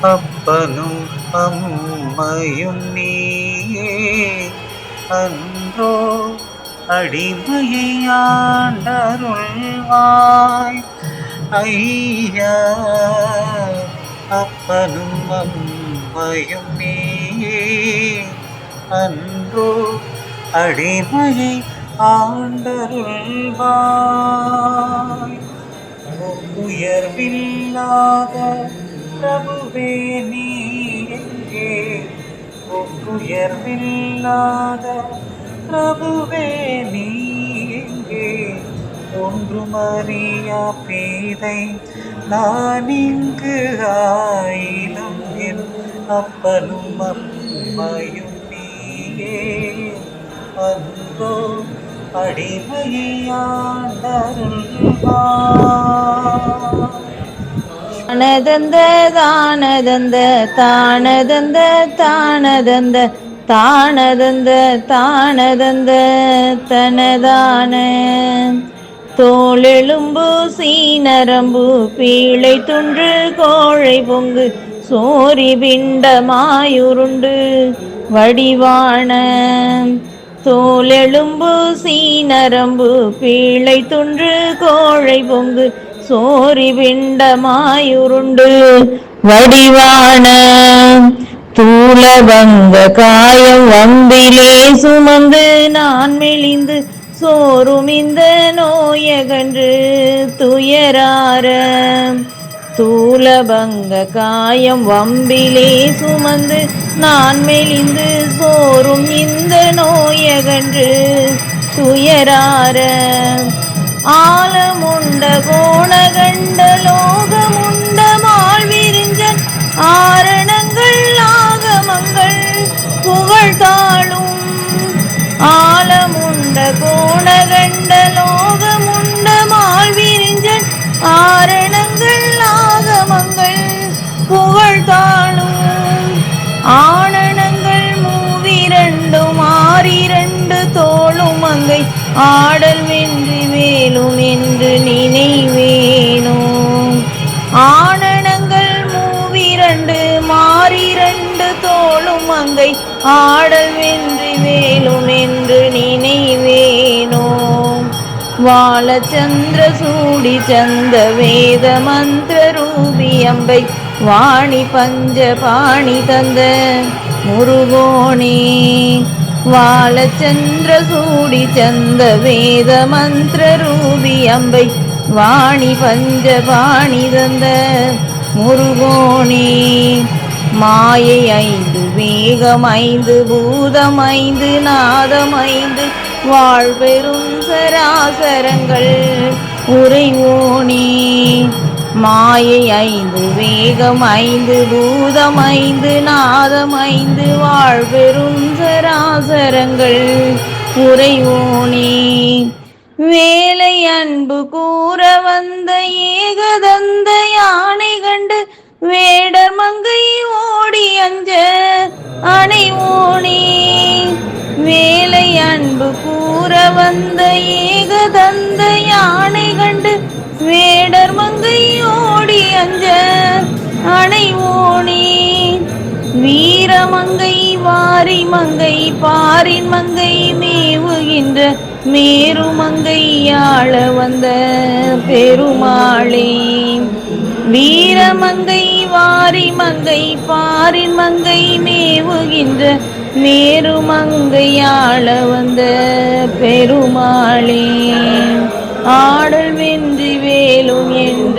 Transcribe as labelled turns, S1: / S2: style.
S1: அப்பனும் அம்மையும் நீயே அன்றோ அடிமையை ஆண்டருள்வாய் ஐயா அப்பனும் அம்மையும் நீயே அன்றோ அடிமையை ஆண்டருள்வாய். உயர்வில்லாத பிரபுவே நீ எங்கே? உயர்வில்லாத பிரபுவே நீ எங்கே? ஒன்றும் அறியா பேதை நான் இங்கு ஆயிலும் என் அப்பனும் அம்மையும் நீயே. அன்போ அடிமையாண்டருள்வா
S2: தானதந்த தானதந்த தானதந்த தானதந்த தானதந்த தானதந்த தனதான தோளெலும்பு சீனரம்பு பீழை துன்று கோழை பொங்கு சோரி பிண்டமாயுருண்டு வடிவான. தோலெலும்பு சீனரம்பு பீழை துன்று கோழை பொங்கு சோரி பிண்டமாயுருண்டு வடிவான தூளபங்க காயம் வம்பிலே சுமந்து நான் மெலிந்து சோறும் இந்த நோயகன்று துயரார. தூளபங்க காயம் வம்பிலே சுமந்து நான் மெலிந்து சோறும் இந்த நோயகன்று துயரார. ஆலமுண்ட கோணகண்ட லோகமுண்ட மாழ்விரிஞ்சன் ஆரணங்கள் ஆகமங்கள் புகழ் தாழும். ஆலமுண்ட கோணகண்ட லோகமுண்ட மாழ்விரிஞ்சன் ஆரணங்கள் ஆகமங்கள் புகழ் தாழும். ஆணனங்கள் மூவிரண்டும் ஆறிரண்டு தோளும் அங்கை ஆடல் ஆடல் வென்றி வேலும் என்று நினைவேனோ? வாழச்சந்திர சூடி சந்த வேத மந்திர ரூபி அம்பை வாணி பஞ்ச பாணி தந்த முருகோணே வாழச்சந்திர சூடி சந்த வேத மந்திர ரூபி அம்பை வாணி பஞ்ச பாணி தந்த முருகோணே மாயை ஐந்து வேகம் ஐந்து பூதம் ஐந்து நாதம் ஐந்து வாழ்பெரும் சராசரங்கள் உறைவோனி. மாயை ஐந்து வேகம் ஐந்து பூதம் ஐந்து நாதம் ஐந்து வாழ்பெரும் சராசரங்கள் உறைவோனி. வேலை அன்பு கூற வந்த ஏகதந்த யானை கண்டு வேடர் மங்கை அஞ்ச அணைவோனே வேலை அன்பு கூற வந்த ஏக தந்த யானை கண்டு வேடர் மங்கை ஓடி அஞ்ச அணைவோனே வீரமங்கை வாரி மங்கை பாரின் மங்கை மேவுகின்ற மேருமங்கை ஆள வந்த பெருமாளே. வீரமங்கை வாரி மங்கை பாரின் மங்கை மேவுகின்ற மேருமங்கையாள வந்த பெருமாளே. ஆடல் வென்றி வேலும் என்று